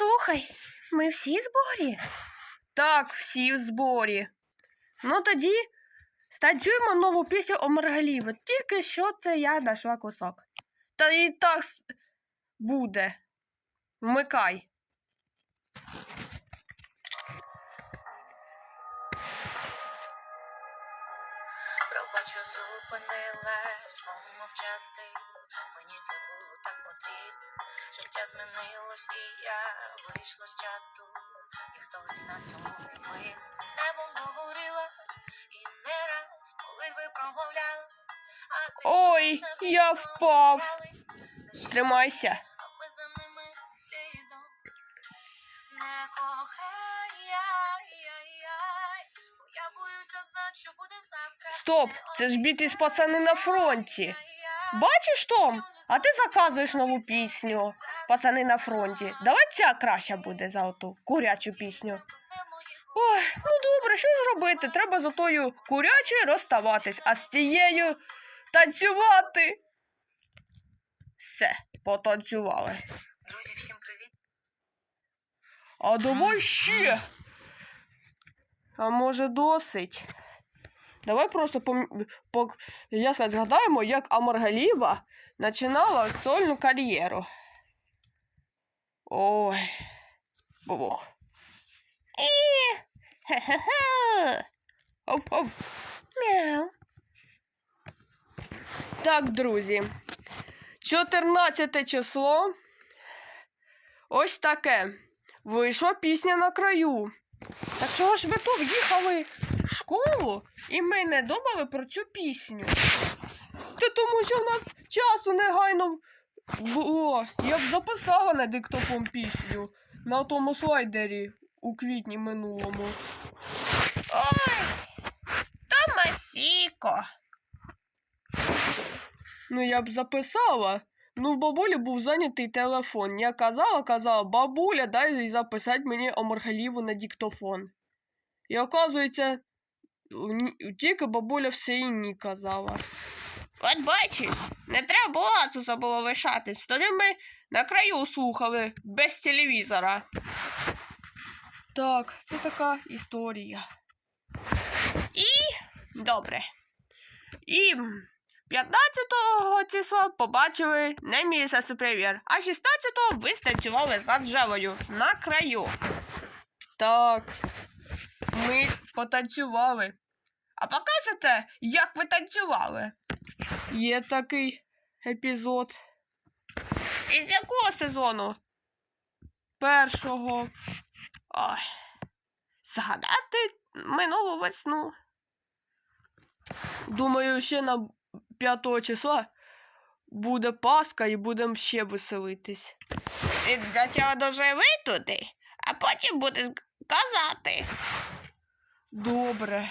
Слухай, ми всі в зборі? Так, всі в зборі. Ну тоді станцюємо нову пісню о Маргаліві. Тільки що це я знайшла кусок. Та і так буде. Вмикай. Пробачу, зупинилась, помовчати. Мені це. Життя змінилось, і я вийшла з чату. Ніхто із нас цьому не винен. З небом говорила, і не раз молитви промовляла. А ти Ой, я впав. Тримайся. а ми за ними слідом. Не кохай, яй-яй-яй, бо я боюся знати, що буде завтра. Стоп, це ж бітись обіцяй, пацани на фронті. Бачиш, Том? А ти заказуєш нову пісню. Пацани на фронті. Давай ця краща буде за оту курячу пісню. Ой, ну добре, що ж робити? Треба з отою курячою розставатись, а з цією танцювати. Все, потанцювали. Друзі, всім привіт. А давай ще. А може досить? Давай просто пом... по... я сказати, згадаємо, як Амаргаліва починала сольну кар'єру. Ой. Бубух. І. Оп-оп. Мяу. Так, друзі. 14 число. Ось таке. Вийшла пісня на краю. Так чого ж ви тут їхали в школу і ми не думали про цю пісню? Та тому що в нас часу негайно було. Я б записала на диктофон пісню на тому слайдері у квітні минулому. Ой, Томасіко. Ну, я б записала. Ну, в бабулі був зайнятий телефон. Я казала, казала, бабуля, дай записати мені Омаргаліву на диктофон. І оказується, тільки бабуля все інні казала. От бачиш, не треба було Асуса було лишатись. Тоді ми на краю слухали без телевізора. Так, це така історія. І добре. І 15-го числа побачили не місяць прем'єр, а 16-го ви станцювали за Джевою на краю. Так, ми потанцювали. А покажете, як ви танцювали? Є такий епізод. Із якого сезону? Першого. Ой. Згадати минулу весну. Думаю, ще на 5 числа буде Пасха і будемо ще веселитись. І до цього доживи туди, а потім будеш казати. Добре.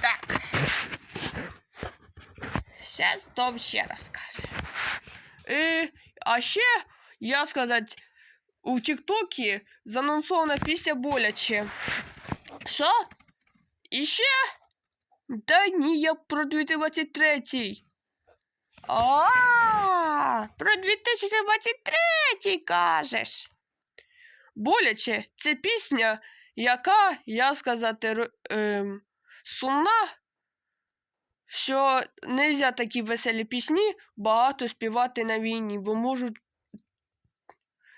Так. Зараз Том ще раз. І, а ще, я сказати, у Тіктокі занонсована пісня боляче. Що? І ще? Та ні, я про 2023. А, про 2023 кажеш. Боляче це пісня, яка, я сказати, ем, сумна, що нельзя такі веселі пісні багато співати на війні, бо можуть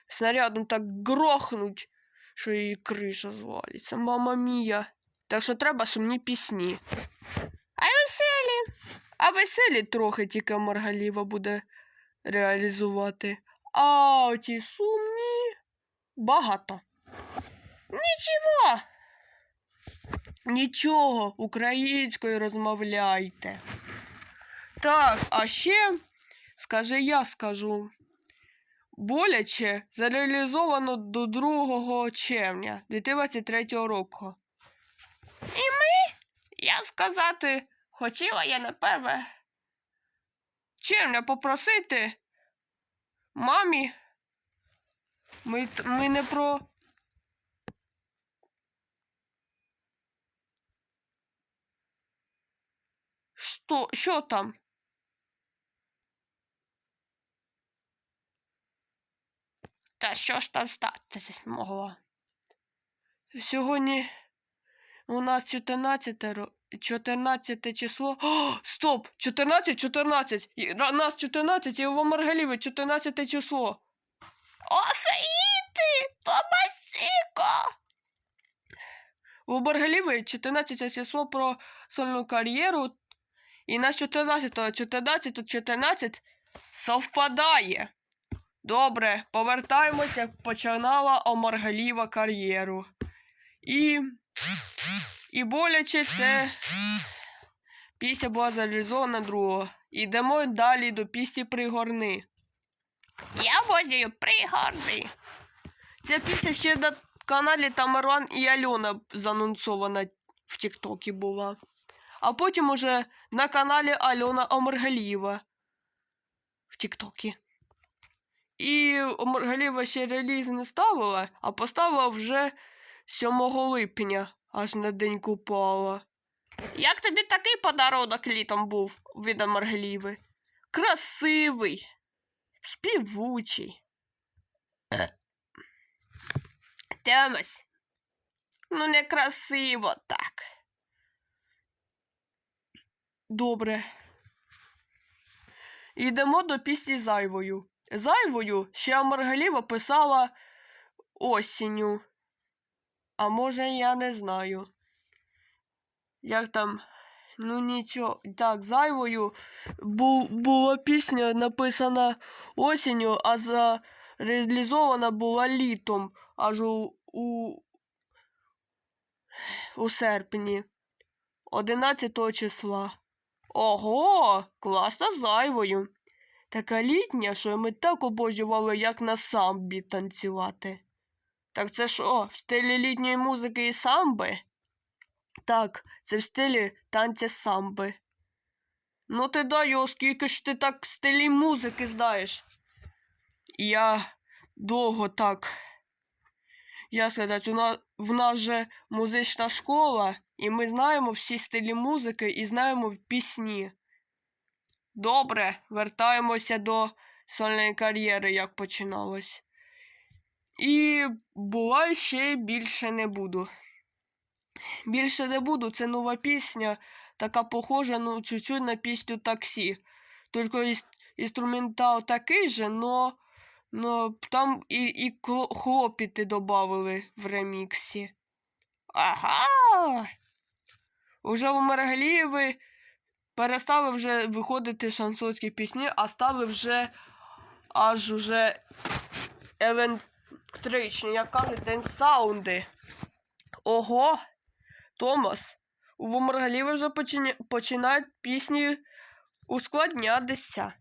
снарядом так грохнуть, що її криша звалиться. Мама мія. Так що треба сумні пісні. А веселі. А веселі трохи тільки Маргаліва буде реалізувати. А оті сумні багато. Нічого. Нічого, українською розмовляйте. Так, а ще, скажи, я скажу. Боляче зареалізовано до 2 червня 2023 року. І ми, я сказати, хотіла я на перве червня попросити мамі. Ми, ми не про. Що, що там? Та що ж там статися могло? Сьогодні у нас 14, 14 число. О, стоп! 14, 14. І Нас 14 і у Маргаліві 14 число. Офеїти! Томасіко! У Маргаліві 14 число про сольну кар'єру. І на 14, 14, 14 совпадає. Добре, повертаємося, як починала Омаргаліва кар'єру. І. І боляче це пісня була реалізована друга. Ідемо далі до пісні Пригорни. Я возію пригорни. Ця пісня ще на каналі Тамаран і Альона занонсована в Тіктокі була. А потім уже на каналі Альона Омаргалієва в Тіктокі. І Омаргалієва ще реліз не ставила, а поставила вже 7 липня, аж на день Купала. Як тобі такий подарунок літом був від Омаргалієви? Красивий, співучий. Темось. Ну, не красиво так. Добре. Йдемо до пісні зайвою. Зайвою ще Маргаліва писала осінню. А може, я не знаю. Як там. Ну нічого. Так, зайвою бу- була пісня написана осінню, а зареалізована була літом, аж у, у, у серпні. 11 числа. Ого, класно зайвою. Така літня, що ми так обожнювали, як на самбі танцювати. Так це що, в стилі літньої музики і самби? Так, це в стилі танця самби. Ну ти дай, оскільки ж ти так в стилі музики знаєш. Я довго так. Я сказати, у нас, в нас же музична школа, і ми знаємо всі стилі музики і знаємо пісні. Добре, вертаємося до сольної кар'єри, як починалось. І була ще більше не буду. Більше не буду, це нова пісня, така похожа, ну, чуть-чуть на пісню таксі. Тільки інструментал такий же, но, но там і, і хлопіти додавали в реміксі. Ага. Уже у Маргалієви перестали вже виходити шансонські пісні, а стали вже аж уже електричні, як кажуть, денсаунди. Ого, Томас, у Вомаргаліви вже починя... починають пісні ускладнятися.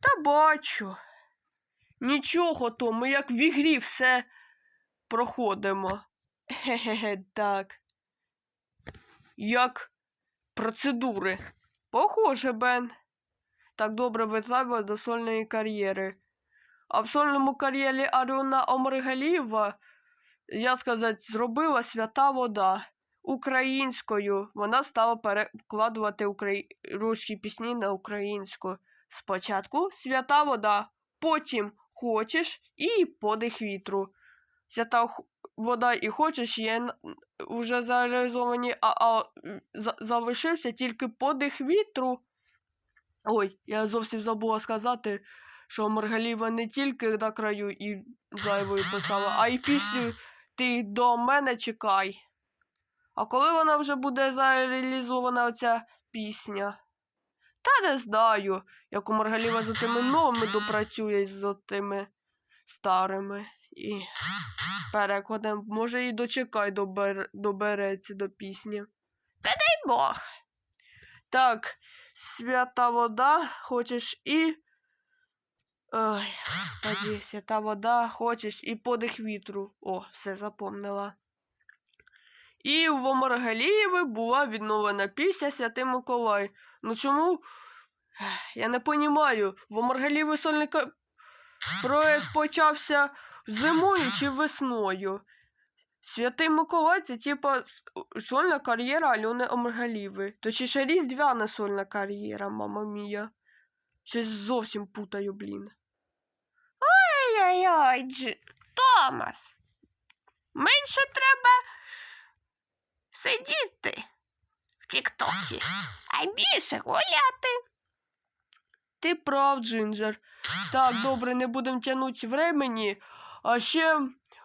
Та бачу. Нічого, то ми як в ігрі все проходимо. Хе-хе-хе, так. Як процедури. Похоже, Бен. Так добре витравила до сольної кар'єри. А в сольному кар'єрі Аріона Омаргалієва, я сказати, зробила свята вода. Українською вона стала перекладувати украї... руські пісні на українську. Спочатку свята вода, потім хочеш і подих вітру. Свята вода і хочеш є вже зареалізовані, а, а за- залишився тільки подих вітру. Ой, я зовсім забула сказати, що Маргаліва не тільки на краю і зайвою писала, а й пісню Ти до мене чекай. А коли вона вже буде зареалізована оця пісня? Та не знаю, як у Маргаліва з тими новими допрацює з тими старими. І перекладем, може, і дочекай добер... добереться до пісні. Та дай Бог. Так, свята вода, хочеш і. Ой, господи, свята вода, хочеш і подих вітру. О, все запомнила. І в Омаргалієві була відновлена пісня Святий Миколай. Ну чому? Я не понімаю, в Омаргалієві сольний ка- проект почався зимою чи весною. Святий Миколай це типа сольна кар'єра Альони Омаргаліви. Точніше різдвяна сольна кар'єра, мама мія. Щось зовсім путаю, блін. Ай-яй-яй. дж- Томас. Менше треба сидіти в Тіктокі, а більше гуляти. Ти прав, Джинджер. Так, добре, не будемо тягнути времені. А ще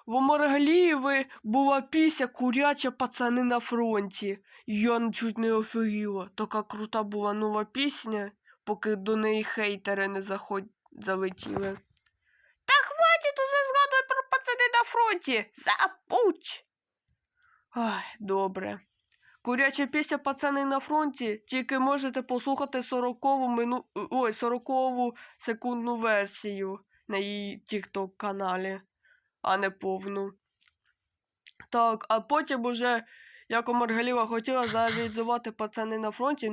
в Омаргалієві була пісня Куряча пацани на фронті. Я чуть не офігіла. Така крута була нова пісня, поки до неї хейтери не заход... залетіли. Та хватить уже згадувати про пацани на фронті. Забудь. Ай, добре. Куряча пісня пацани на фронті, тільки можете послухати 40-ву мину... Ой, 40-ву секундну версію на її TikTok каналі, а не повну. Так, а потім уже, як Маргаліва хотіла завізувати пацани на фронті,